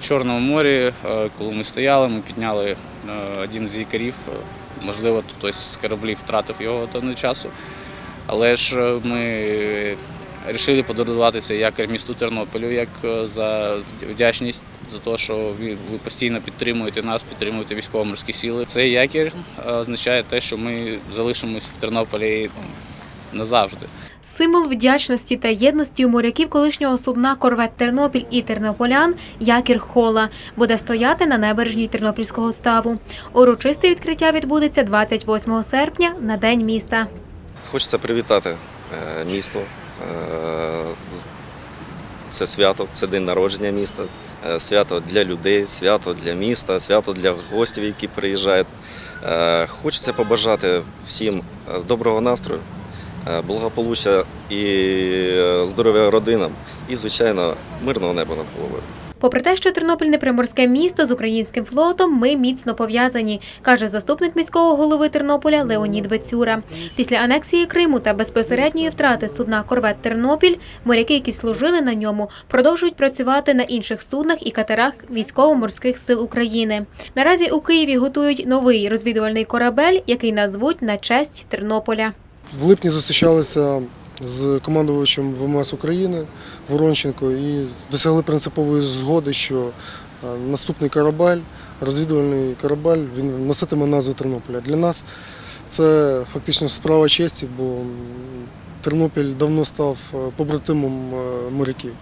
Чорному морі, е, коли ми стояли, ми підняли е, один з якорів. Е, Можливо, хтось з кораблів втратив його до часу. Але ж ми вирішили подарувати цей якір місту Тернополю як за вдячність за те, що ви постійно підтримуєте нас, підтримуєте військово-морські сили. Цей якір означає те, що ми залишимось в Тернополі назавжди. Символ вдячності та єдності у моряків колишнього судна Корвет Тернопіль і тернополян якір Хола буде стояти на набережній Тернопільського ставу. Урочисте відкриття відбудеться 28 серпня на день міста. Хочеться привітати е, місто. Е, Це свято, це день народження міста, е, свято для людей, свято для міста, свято для гостів, які приїжджають. Хочеться побажати всім доброго настрою, благополуччя і е, здоров'я родинам, і, звичайно, мирного неба над головою. Попри те, що Тернопіль не приморське місто з українським флотом, ми міцно пов'язані, каже заступник міського голови Тернополя Леонід Бецюра. Після анексії Криму та безпосередньої втрати судна Корвет Тернопіль, моряки, які служили на ньому, продовжують працювати на інших суднах і катерах військово-морських сил України. Наразі у Києві готують новий розвідувальний корабель, який назвуть на честь Тернополя. В липні зустрічалися з командувачем ВМС України Воронченко і досягли принципової згоди, що е, наступний корабель, розвідувальний корабель, він носитиме назву Тернополя. Для нас це фактично справа честі, бо Тернопіль давно став е, побратимом е, моряків.